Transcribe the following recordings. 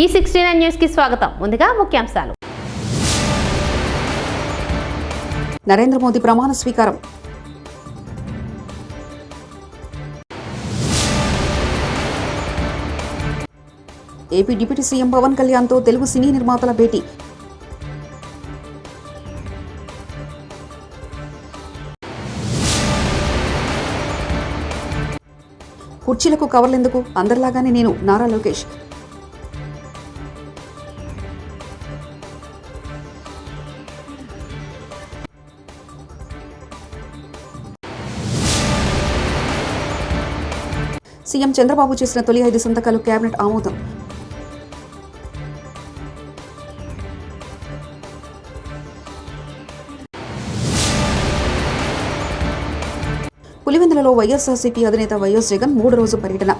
ఈ sixty nine న్యూస్కి స్వాగతం. ముందుగా ముఖ్యాంశాలు. నరేంద్ర మోదీ ప్రమాణ స్వీకారం. ఏపీ డిప్యూటీ సీఎం పవన్ కళ్యాణ్తో తెలుగు సినీ నిర్మాతల భేటీ. కుర్చీలకు కవర్లెందుకు? అందరిలాగానే నేను నారా లోకేష్. సీఎం చంద్రబాబు చేసిన తొలి ఐదు సంతకాలు కేబినెట్ ఆమోదం. పులివెందులలో వైఎస్ఆర్సీపీ అధినేత వైఎస్ జగన్ మూడు రోజు పర్యటన.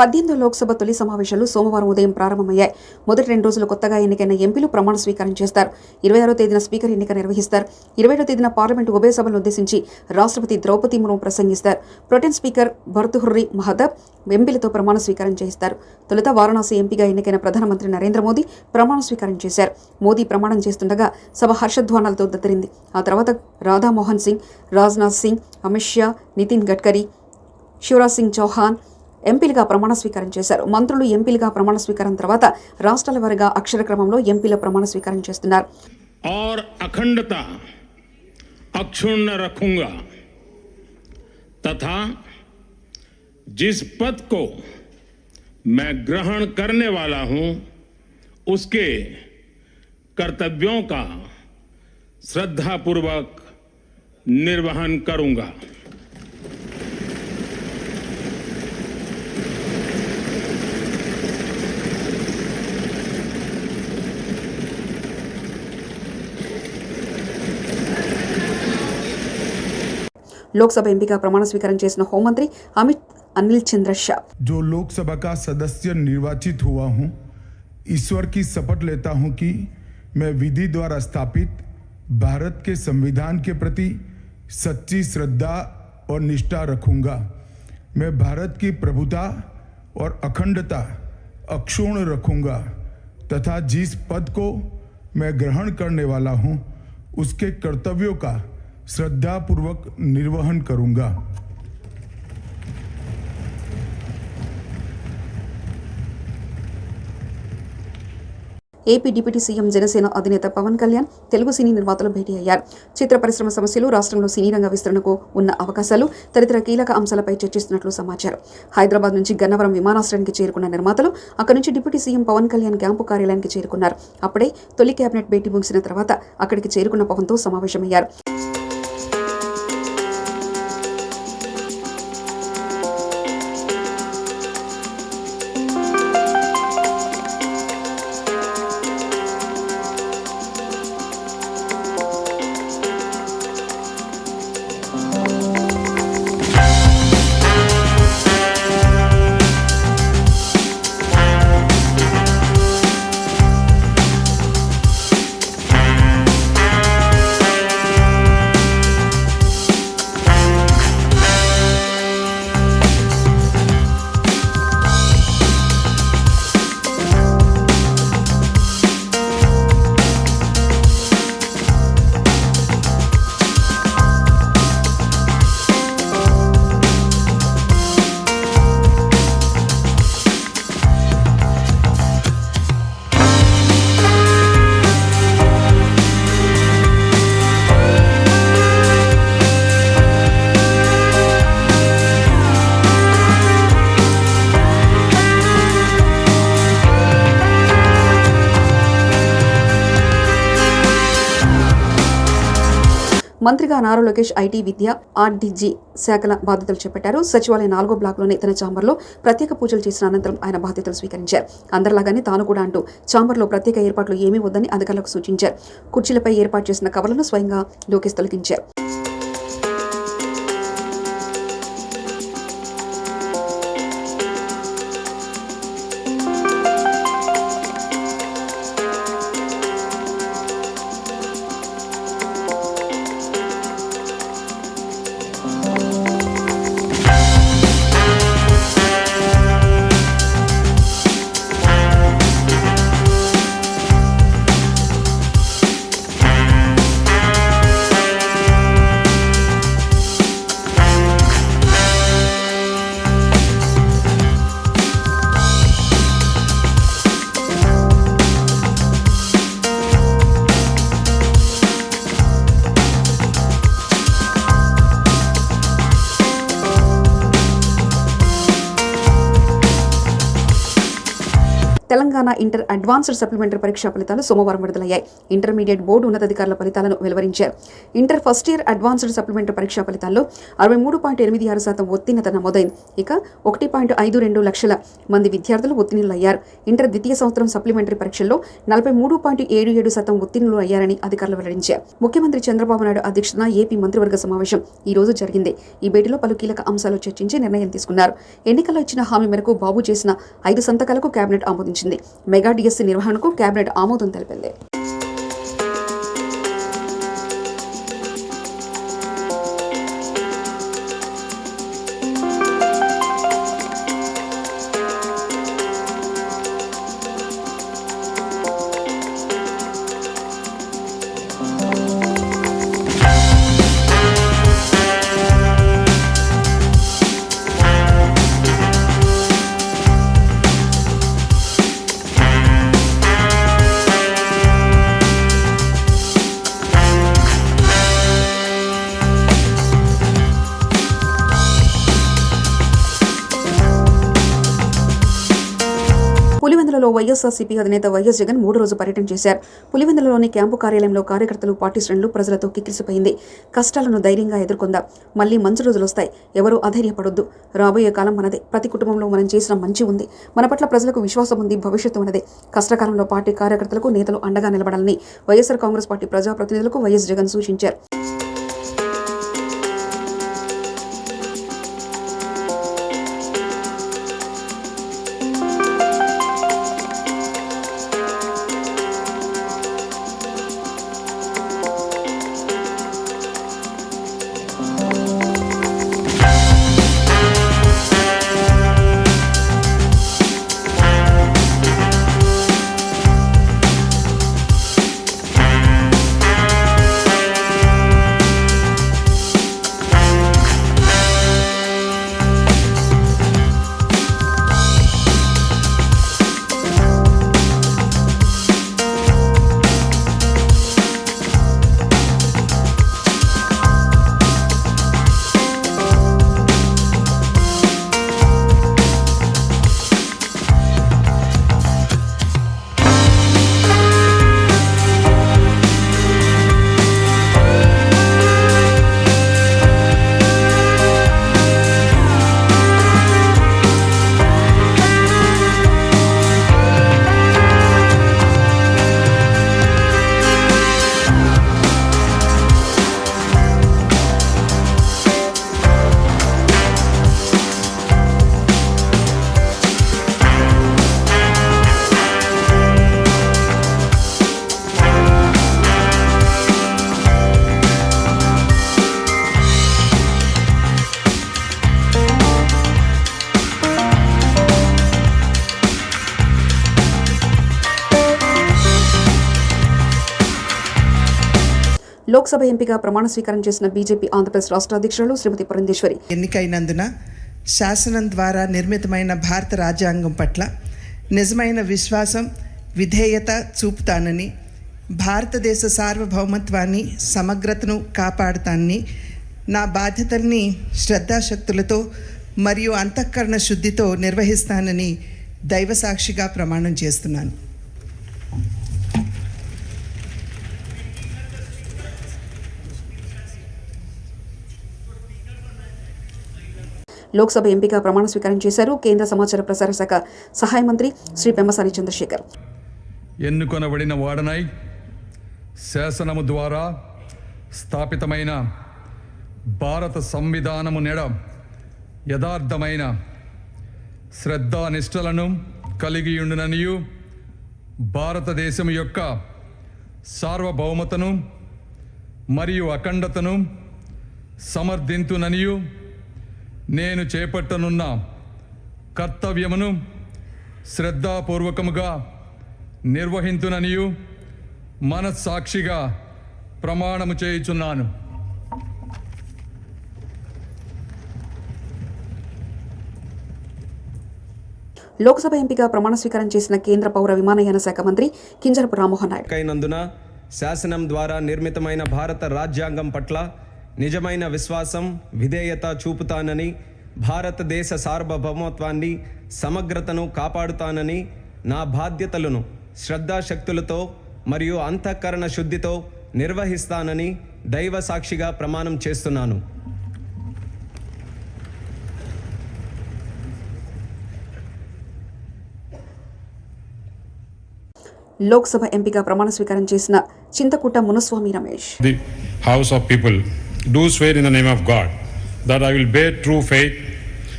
పద్దెనిమిదో లోక్సభ తొలి సమావేశాలు సోమవారం ఉదయం ప్రారంభమయ్యాయి. మొదటి రెండు రోజులు కొత్తగా ఎన్నికైన ఎంపీలు ప్రమాణ స్వీకారం చేస్తారు. ఇరవై ఆరో తేదీన స్పీకర్ ఎన్నిక నిర్వహిస్తారు. ఇరవై ఏడో తేదీన పార్లమెంటు ఉభయ సభలను ఉద్దేశించి రాష్ట్రపతి ద్రౌపది ముర్ము ప్రసంగిస్తారు. ప్రొటెన్ స్పీకర్ భర్తుహుర్రి మహదబ్ ఎంపీలతో ప్రమాణ స్వీకారం చేయిస్తారు. తొలుత వారణాసి ఎంపీగా ఎన్నికైన ప్రధానమంత్రి నరేంద్ర మోదీ ప్రమాణ స్వీకారం చేశారు. మోదీ ప్రమాణం చేస్తుండగా సభ హర్షధ్వానాలతో దద్దరింది ఆ తర్వాత రాధామోహన్ సింగ్ రాజ్నాథ్ సింగ్ అమిత్ షా నితిన్ గడ్కరీ శివరాజ్ సింగ్ చౌహాన్ ఎంపీలుగా ప్రమాణ స్వీకారం చేశారు మంత్రులు ఎంపీలుగా ప్రమాణ స్వీకారం తర్వాత రాష్ట్రాల వారీగా అక్షర క్రమంలో ఎంపీల ప్రమాణ స్వీకారం చేస్తున్నారు और अखंडता अक्षुण्ण रखूंगा तथा जिस पद को मैं ग्रहण करने वाला हूं उसके कर्तव्यों का श्रद्धापूर्वक निर्वहन करूंगा లోక్సభ ఎంపీగా ప్రమాణ స్వీకారం చేసిన హోంమంత్రి అమిత్ అనిల్ చంద్ర షా जो लोकसभा का सदस्य निर्वाचित हुआ हूं ईश्वर की शपथ लेता हूं कि मैं विधि द्वारा स्थापित भारत के संविधान के प्रति सच्ची श्रद्धा और निष्ठा रखूंगा मैं भारत की प्रभुता और अखंडता अक्षुण्ण रखूंगा तथा जिस पद को मैं ग्रहण करने वाला हूं उसके कर्तव्यों का श्रद्धापूर्वक निर्वहन करूंगा ఏపీ డిప్యూటీ సీఎం జనసేన అధినేత పవన్ కళ్యాణ్ తెలుగు సినీ నిర్మాతలు భేటీ అయ్యారు చిత్ర పరిశ్రమ సమస్యలు రాష్ట్రంలో సినీ రంగ విస్తరణకు ఉన్న అవకాశాలు తదితర కీలక అంశాలపై చర్చిస్తున్నట్లు సమాచారం హైదరాబాద్ నుంచి గన్నవరం విమానాశ్రయానికి చేరుకున్న నిర్మాతలు అక్కడి నుంచి deputy CM Pawan Kalyan camp కార్యాలయానికి చేరుకున్నారు అప్పుడే తొలి కేబినెట్ భేటీ ముగిసిన తర్వాత అక్కడికి చేరుకున్న పవన్తో సమావేశమయ్యారు మంత్రిగా నారా లోకేష్ ఐటీ విద్య ఆర్డీజీ శాఖల బాధ్యతలు చేపట్టారు. సచివాలయ నాలుగో బ్లాక్లోని తన చాంబర్లో ప్రత్యేక పూజలు చేసిన అనంతరం ఆయన బాధ్యతలు స్వీకరించారు. అందరిలాగానే తాను కూడా అంటూ చాంబర్లో ప్రత్యేక ఏర్పాట్లు ఏమీ వద్దని అధికారులకు సూచించారు. కుర్చీలపై ఏర్పాటు చేసిన కవర్లను స్వయంగా లోకేష్ తొలగించారు. తెలంగాణ ఇంటర్ అడ్వాన్స్డ్ సప్లిమెంటరీ పరీక్షా ఫలితాలు సోమవారం విడుదలయ్యాయి. ఇంటర్మీడియట్ బోర్డు ఉన్నతాధికారుల ఫలితాలను వెలువరించారు. Inter first year advanced supplementary పరీక్షా ఫలితాల్లో అరవై మూడు పాయింట్ ఎనిమిది ఆరు శాతం ఉత్తీర్ణత నమోదైంది. ఇక ఒకటి పాయింట్ ఐదు రెండు లక్షల మంది విద్యార్థులు ఉత్తీర్ణులయ్యారు. ఇంటర్ ద్వితీయ సంవత్సరం సప్లిమెంటరీ పరీక్షల్లో నలభై మూడు పాయింట్ ఏడు ఏడు శాతం ఉత్తీర్ణులు అయ్యారని అధికారులు వెల్లడించారు. ముఖ్యమంత్రి చంద్రబాబు నాయుడు అధ్యక్షతన ఏపీ మంత్రివర్గ సమావేశం ఈ రోజు జరిగింది. ఈ భేటీలో పలు కీలక అంశాలు చర్చించి నిర్ణయం తీసుకున్నారు. ఎన్నికల్లో ఇచ్చిన హామీ మేరకు బాబు చేసిన ఐదు సంతకాలకు కేబినెట్ ఆమోదించింది. మెగా డిఎస్సీ నిర్వహణకు కేబినెట్ ఆమోదం తెలిపింది. పులివెందులలో వైఎస్ఆర్సీపీ అధినేత వైఎస్ జగన్ మూడు రోజు పర్యటన చేశారు. పులివెందులలోని క్యాంపు కార్యాలయంలో కార్యకర్తలు పార్టీ శ్రేణులు ప్రజలతో కిక్కిరిసిపోయింది. కష్టాలను ధైర్యంగా ఎదుర్కొందాం. మళ్ళీ మంచి రోజులు వస్తాయి. ఎవరూ అధైర్యపడొద్దు. రాబోయే కాలం మనదే. ప్రతి కుటుంబంలో మనం చేసిన మంచి ఉంది. మన పట్ల ప్రజలకు విశ్వాసం ఉంది. భవిష్యత్తు ఉన్నదే కష్టకాలంలో పార్టీ కార్యకర్తలకు నేతలు అండగా నిలబడాలని వైఎస్ఆర్ కాంగ్రెస్ పార్టీ ప్రజాప్రతినిధులకు వైఎస్ జగన్ సూచించారు. లోక్సభ ఎంపీగా ప్రమాణ స్వీకారం చేసిన బీజేపీ ఆంధ్రప్రదేశ్ రాష్ట్ర అధ్యక్షురాలు శ్రీమతి పురంధేశ్వరి. ఎన్నికైనందున శాసనం ద్వారా నిర్మితమైన భారత రాజ్యాంగం పట్ల నిజమైన విశ్వాసం విధేయత చూపుతానని భారతదేశ సార్వభౌమత్వాన్ని సమగ్రతను కాపాడుతానని నా బాధ్యతల్ని శ్రద్ధాశక్తులతో మరియు అంతఃకరణ శుద్ధితో నిర్వహిస్తానని దైవసాక్షిగా ప్రమాణం చేస్తున్నాను. లోక్సభ ఎంపీగా ప్రమాణ స్వీకారం చేశారు. కేంద్ర సమాచార ప్రసార శాఖ సహాయ మంత్రి శ్రీ పెమ్మసాని చంద్రశేఖర్. ఎన్నుకొనబడిన వాడనై శాసనము ద్వారా స్థాపితమైన భారత సంవిధానము నెడ యథార్థమైన శ్రద్ధానిష్టలను కలిగియుండుననియు భారతదేశం యొక్క సార్వభౌమతను మరియు అఖండతను సమర్థింతుననియు నేను చేపట్టనున్న కర్తవ్యమును శ్రద్ధాపూర్వకముగా నిర్వహింతుననియు మనస్సాక్షిగా ప్రమాణము చేయుచున్నాను. లోక్సభ ఎంపీగా ప్రమాణ స్వీకారం చేసిన కేంద్ర పౌర విమానయాన శాఖ మంత్రి కింజరపు రామ్మోహన్ నాయుడు. శాసనం ద్వారా నిర్మితమైన భారత రాజ్యాంగం పట్ల నిజమైన విశ్వాసం విధేయత చూపుతానని భారతదేశ సార్వభౌమత్వాన్ని సమగ్రతను కాపాడుతానని నా బాధ్యతలను శ్రద్ధాశక్తులతో మరియు అంతఃకరణ శుద్ధితో నిర్వహిస్తానని దైవ సాక్షిగా ప్రమాణం చేస్తున్నాను. లోక్సభ ఎంపీగా ప్రమాణ స్వీకారం చేసిన చింతకుట్ట Munuswamy Ramesh. House of People do swear in the name of God that I will bear true faith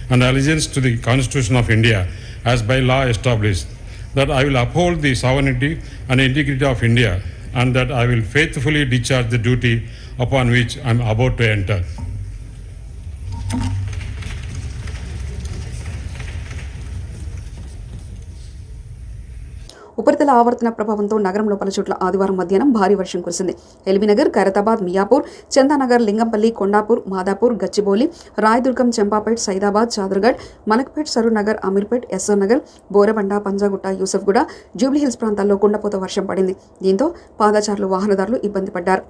and allegiance to the Constitution of India as by law established, that I will uphold the sovereignty and integrity of India, and that I will faithfully discharge the duty upon which I am about to enter. ఉపరితల ఆవర్తన ప్రభావంతో నగరంలో పలు చోట్ల ఆదివారం మధ్యాహ్నం భారీ వర్షం కురిసింది. LB Nagar Khairatabad Miyapur Chandanagar Lingampally Kondapur Madhapur Gachibowli Rayadurgam Champapet Saidabad Chaderghat Malakpet Saroornagar Ameerpet SR Nagar Borabanda Panjagutta Yousufguda Jubilee Hills ప్రాంతాల్లో కుండపోత వర్షం పడింది. దీంతో పాదచారులు వాహనదారులు ఇబ్బంది పడ్డారు.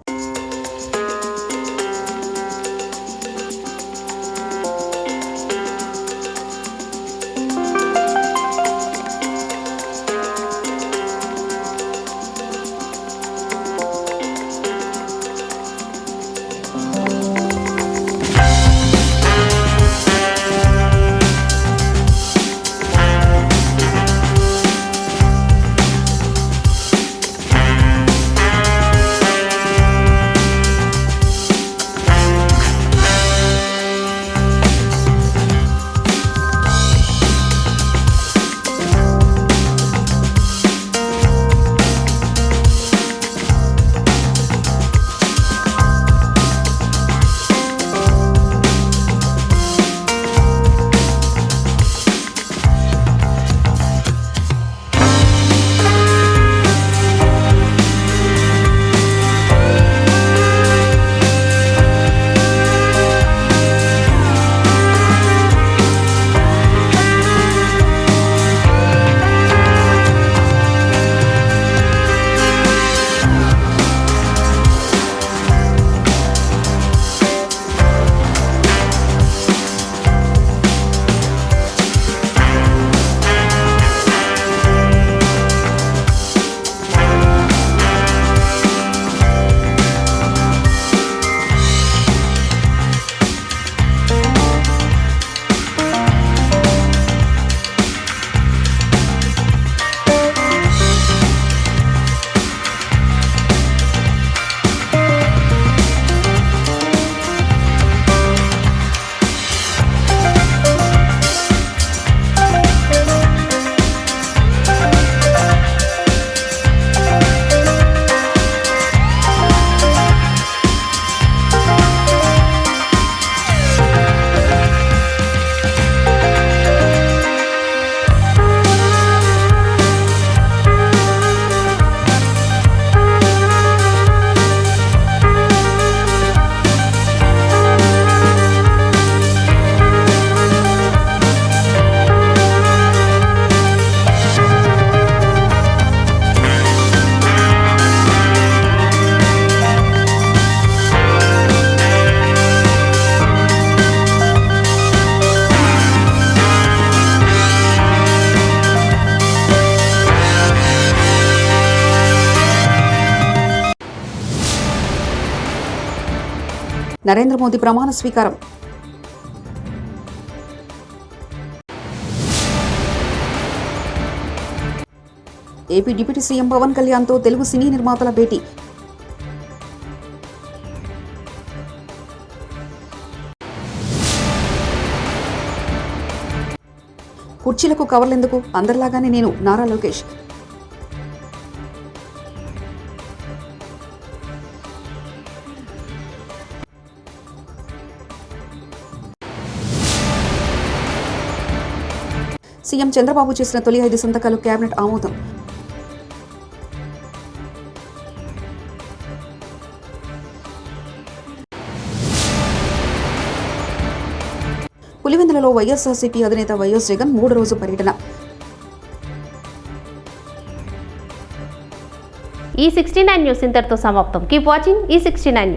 నరేంద్ర మోదీ ప్రమాణ స్వీకారం. ఏపీ డిప్యూటీ సీఎం పవన్ కళ్యాణ్తో తెలుగు సినీ నిర్మాతల భేటీ. కుర్చీలకు కవర్లెందుకు అందరిలాగానే నేను నారా లోకేష్. సీఎం చంద్రబాబు చేసిన తొలి ఐదు సంతకాలు కేబినెట్ ఆమోదం. పులివెందులలో వైఎస్ఆర్సీపీ అధినేత వైఎస్ జగన్ మూడు రోజు పర్యటన. ఈ సిక్స్టీ నైన్ న్యూస్ ఇంతటితో సమాప్తం. కీప్ వాచింగ్ ఈ సిక్స్టీ నైన్